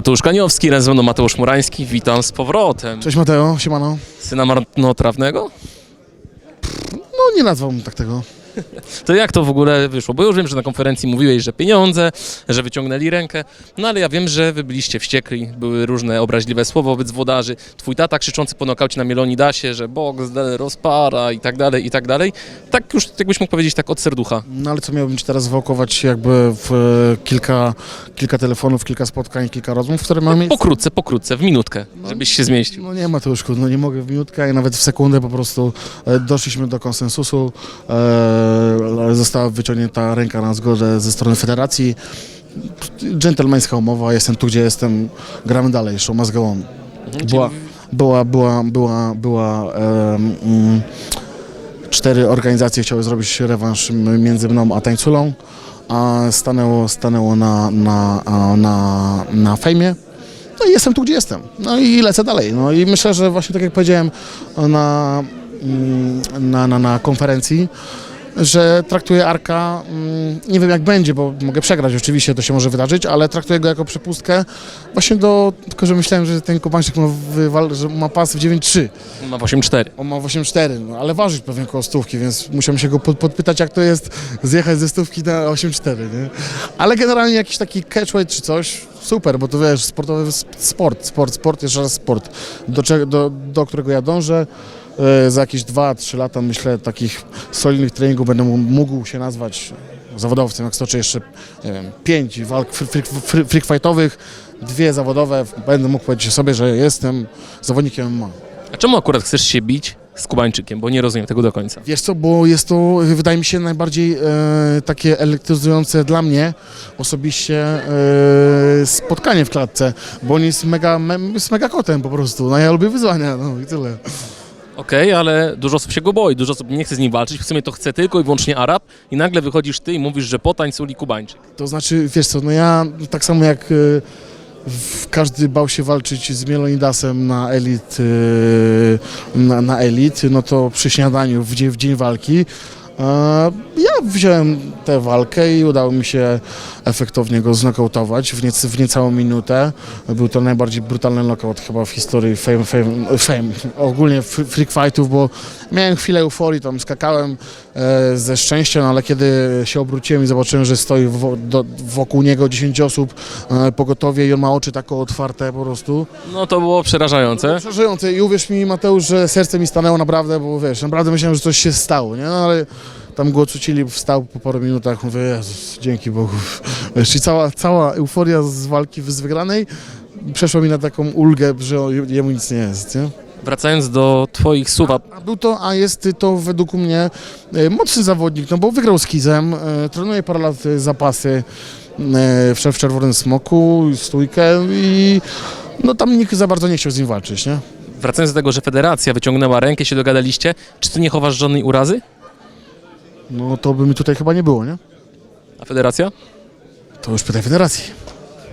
Mateusz Kaniowski, razem ze mną Mateusz Murański. Witam z powrotem. Cześć Mateo, siemano. Syna marnotrawnego? No nie nazwałbym tak tego. To jak to w ogóle wyszło? Bo już wiem, że na konferencji mówiłeś, że pieniądze, że wyciągnęli rękę, no ale ja wiem, że wy byliście wściekli, były różne obraźliwe słowa wobec włodarzy. Twój tata krzyczący po nokaucie na Mielonidasie, że boks, rozpara i tak dalej, i tak dalej. Tak już, jakbyś mógł powiedzieć, tak od serducha. No ale co miałbym ci teraz wałkować jakby w e, kilka, kilka telefonów, kilka spotkań, kilka rozmów, które mamy? Pokrótce, pokrótce, w minutkę, żebyś się zmieścił. No nie Mateuszku, no nie mogę w minutkę i nawet w sekundę po prostu e, doszliśmy do konsensusu. E, została wyciągnięta ręka na zgodę ze strony federacji. Dżentelmeńska umowa, jestem tu, gdzie jestem, gramy dalej, show must go on. Była, była, była, była, była em, mm, cztery organizacje chciały zrobić rewanż między mną a Tańculą, a stanęło, stanęło na, na, na, na fejmie. No i jestem tu, gdzie jestem. No i lecę dalej. No i myślę, że właśnie tak jak powiedziałem na, mm, na, na, na konferencji, że traktuję Arka, mm, nie wiem jak będzie, bo mogę przegrać, oczywiście to się może wydarzyć, ale traktuję go jako przepustkę właśnie do, tylko że myślałem, że ten Kubańczyk ma, wywal, że ma pas w 9-3. Ma 8-4. On ma 8,4, no, ale waży pewnie koło stówki, więc musiałem się go pod, podpytać, jak to jest zjechać ze stówki na 8,4, nie? Ale generalnie jakiś taki catchweight czy coś, super, bo to wiesz, sportowy sp- sport, sport, sport, jeszcze raz sport, do, do, do którego ja dążę. E, Za jakieś 2-3 lata, myślę, takich solidnych treningów będę mógł się nazwać zawodowcem, jak stoczę jeszcze, nie wiem, 5 walk fr- fr- fr- freak fightowych, dwie zawodowe, będę mógł powiedzieć sobie, że jestem zawodnikiem MMA. A czemu akurat chcesz się bić z Kubańczykiem? Bo nie rozumiem tego do końca. Wiesz co, bo jest to, wydaje mi się, najbardziej e, takie elektryzujące dla mnie osobiście e, spotkanie w klatce, bo on jest mega, me, jest mega kotem po prostu, no ja lubię wyzwania, no i tyle. Okej, ale dużo osób się go boi, dużo osób nie chce z nim walczyć, w sumie to chce tylko i wyłącznie Arab i nagle wychodzisz ty i mówisz, że po tańculi Kubańczyk. To znaczy, wiesz co, no ja tak samo jak w, każdy bał się walczyć z Mielonidasem na elit, e, na, na elit, no to przy śniadaniu w dzień, w dzień walki ja wziąłem tę walkę i udało mi się efektownie go znokautować w, niec, w niecałą minutę. Był to najbardziej brutalny knockout chyba w historii fame, fame, fame ogólnie freak fightów, bo miałem chwilę euforii, tam skakałem e, ze szczęścia, no ale kiedy się obróciłem i zobaczyłem, że stoi wokół niego 10 osób e, pogotowie i on ma oczy tak otwarte po prostu. No to było przerażające. Przerażające i uwierz mi Mateusz, że serce mi stanęło naprawdę, bo wiesz, naprawdę myślałem, że coś się stało, nie? No ale tam go ocucili, wstał po paru minutach, mówię, Jezus, dzięki Bogu. Wiesz, i cała, cała euforia z walki z wygranej przeszła mi na taką ulgę, że jemu nic nie jest, nie? Wracając do twoich słów, a A był to, a jest to według mnie e, mocny zawodnik, no bo wygrał z Kizem, e, trenuje parę lat e, zapasy e, w, w Czerwonym Smoku, stójkę i no tam nikt za bardzo nie chciał z nim walczyć, nie? wracając do tego, że federacja wyciągnęła rękę, się dogadaliście, czy ty nie chowasz żadnej urazy? No to by mi tutaj chyba nie było, nie? A federacja? To już pytaj federacji.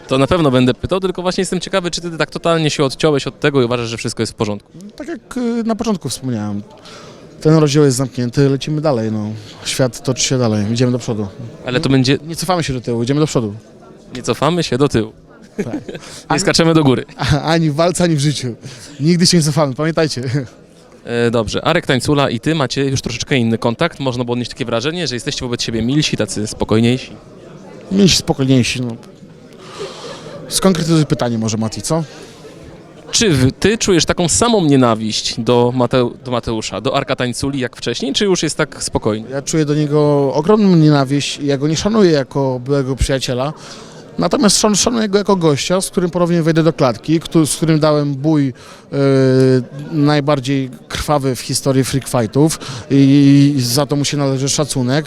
To na pewno będę pytał, tylko właśnie jestem ciekawy, czy ty tak totalnie się odciąłeś od tego i uważasz, że wszystko jest w porządku. Tak jak y, na początku wspomniałem, ten rozdział jest zamknięty, lecimy dalej, no. Świat toczy się dalej, idziemy do przodu. Ale to będzie, Nie cofamy się do tyłu, idziemy do przodu. nie cofamy się do tyłu. Tak. Nie skaczemy do góry. Ani w walce, ani w życiu. Nigdy się nie cofamy, pamiętajcie. E, dobrze, Arek Tańcula i ty macie już troszeczkę inny kontakt. Można było odnieść takie wrażenie, że jesteście wobec siebie milsi, tacy spokojniejsi. Mieć spokojniejsi, no. Skonkretyzuj pytanie może, Mati, co? Czy ty czujesz taką samą nienawiść do, Mateu, do Mateusza, do Arka Tańculi jak wcześniej, czy już jest tak spokojnie? Ja czuję do niego ogromną nienawiść i ja go nie szanuję jako byłego przyjaciela, natomiast szan- szanuję go jako gościa, z którym ponownie wejdę do klatki, z którym dałem bój e, najbardziej krwawy w historii freak fightów i za to mu się należy szacunek,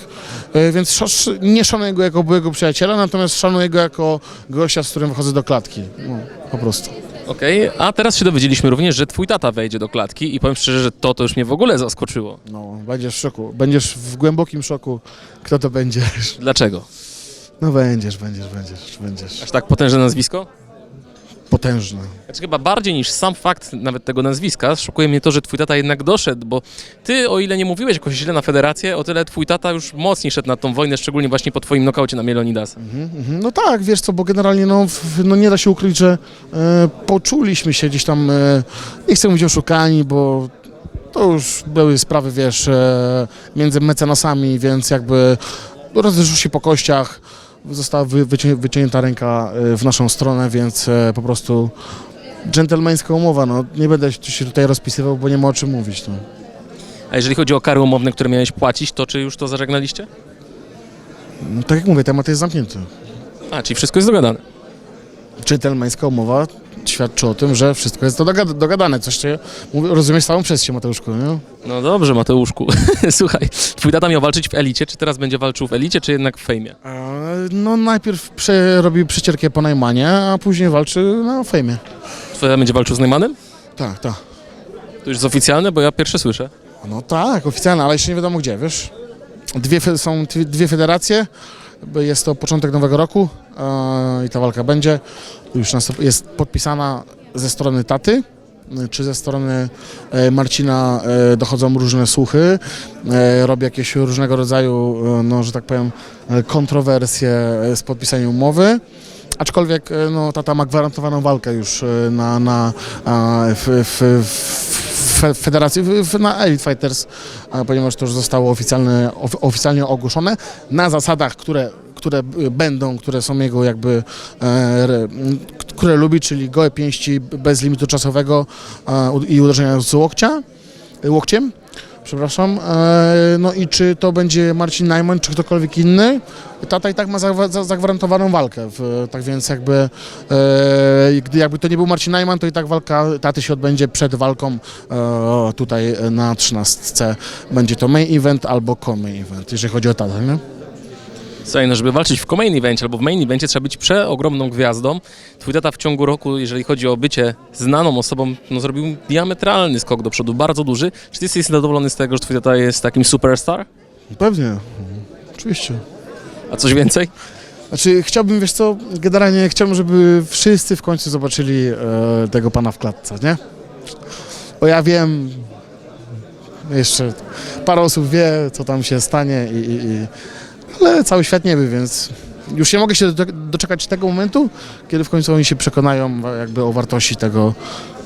E, więc szasz- nie szanuję go jako byłego przyjaciela, natomiast szanuję go jako gościa, z którym wchodzę do klatki, no, po prostu. Okej, a teraz się dowiedzieliśmy również, że twój tata wejdzie do klatki i powiem szczerze, że to, to już mnie w ogóle zaskoczyło. No, będziesz w szoku, będziesz w głębokim szoku, kto to będzie. Dlaczego? No będziesz, będziesz, będziesz, będziesz. Aż tak potężne nazwisko? potężne. Znaczy chyba bardziej niż sam fakt nawet tego nazwiska, szokuje mnie to, że twój tata jednak doszedł, bo ty, o ile nie mówiłeś jakoś źle na federację, o tyle twój tata już mocniej szedł na tą wojnę, szczególnie właśnie po twoim nokaucie na Mielonidasa. Mhm, No tak, wiesz co, bo generalnie no, w- no nie da się ukryć, że e, poczuliśmy się gdzieś tam, e, nie chcę mówić oszukani, bo to już były sprawy, wiesz, e, między mecenasami, więc jakby rozeszło się po kościach, została wy, wycią, wyciągnięta ręka e, w naszą stronę, więc e, po prostu dżentelmeńska umowa, no nie będę się tutaj rozpisywał, bo nie ma o czym mówić. No. A jeżeli chodzi o kary umowne, które miałeś płacić, to czy już to zażegnaliście? No, tak jak mówię, temat jest zamknięty. A, czyli wszystko jest dogadane. Dżentelmeńska umowa świadczy o tym, że wszystko jest dogad- dogadane. Coś mówię, rozumiesz całą przez się, Mateuszku, nie? No dobrze, Mateuszku. Słuchaj, twój tata miał walczyć w elicie, czy teraz będzie walczył w elicie, czy jednak w fejmie? E, No najpierw prze, robi przecierkę po Najmanie, a później walczy na fejmie. Twój tata będzie walczył z Neumannem? Tak, tak. To już jest oficjalne, bo ja pierwsze słyszę. No tak, oficjalne, ale jeszcze nie wiadomo gdzie, wiesz? Dwie, fe- są dwie- dwie federacje, jest to początek nowego roku i ta walka będzie. Już jest podpisana ze strony taty, e, czy ze strony e, Marcina e, dochodzą różne słuchy, e, robi jakieś różnego rodzaju, no, że tak powiem, kontrowersje z podpisaniem umowy. Aczkolwiek no, tata ma gwarantowaną walkę już na, na, w, w, w federacji, na Elite Fighters, ponieważ to już zostało oficjalnie, of, oficjalnie ogłoszone na zasadach, które, które będą, które są jego jakby, e, które lubi, czyli gołe pięści bez limitu czasowego e, i uderzenia z łokcia, łokciem. Przepraszam. E, No i czy to będzie Marcin Najman, czy ktokolwiek inny? Tata i tak ma za- za- zagwarantowaną walkę, tak więc jakby e, gdy jakby to nie był Marcin Najman, to i tak walka taty się odbędzie przed walką e, tutaj na 13. Będzie to main event albo co-main event, jeżeli chodzi o tatę, nie? Słuchaj, no żeby walczyć w co-main evencie albo w main evencie trzeba być przeogromną gwiazdą. Twój tata w ciągu roku, jeżeli chodzi o bycie znaną osobą, no zrobił diametralny skok do przodu, bardzo duży. Czy ty jesteś zadowolony z tego, że twój tata jest takim superstar? Pewnie, oczywiście. A coś więcej? Znaczy, chciałbym, wiesz co, generalnie chciałbym, żeby wszyscy w końcu zobaczyli e, tego pana w klatce, nie? Bo ja wiem, jeszcze parę osób wie, co tam się stanie, i, i, i, ale cały świat nie wie, więc już nie mogę się do, doczekać tego momentu, kiedy w końcu oni się przekonają jakby o wartości tego,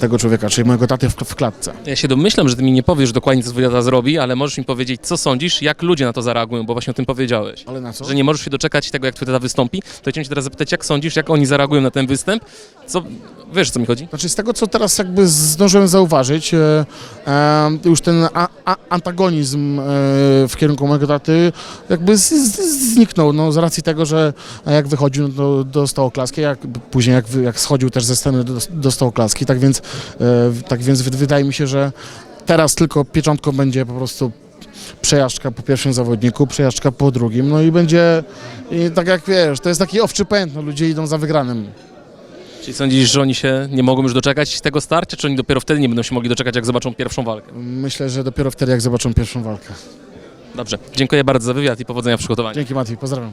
tego człowieka, czyli mojego taty w, w klatce. Ja się domyślam, że ty mi nie powiesz dokładnie, co twój tata zrobi, ale możesz mi powiedzieć, co sądzisz, jak ludzie na to zareagują, bo właśnie o tym powiedziałeś. Ale na co? Że nie możesz się doczekać tego, jak twój tata wystąpi, to chciałem cię teraz zapytać, jak sądzisz, jak oni zareagują na ten występ? Co, wiesz, o co mi chodzi? Znaczy z tego, co teraz jakby zdążyłem zauważyć, e, e, już ten a, a, antagonizm e, w kierunku mojego taty jakby z, z, zniknął, no z racji tego, że jak wychodził, no, to dostał oklaski, jak później jak, jak schodził też ze sceny, dos- dostał oklaski, tak więc, tak więc wy- wydaje mi się, że teraz tylko pieczątką będzie po prostu przejażdżka po pierwszym zawodniku, przejażdżka po drugim, no i będzie, i tak jak wiesz, to jest taki owczy pęd, no ludzie idą za wygranym. Czyli sądzisz, że oni się nie mogą już doczekać tego starcia, czy oni dopiero wtedy nie będą się mogli doczekać, jak zobaczą pierwszą walkę? Myślę, że dopiero wtedy, jak zobaczą pierwszą walkę. Dobrze, dziękuję bardzo za wywiad i powodzenia w przygotowaniu. Dzięki Mati, pozdrawiam.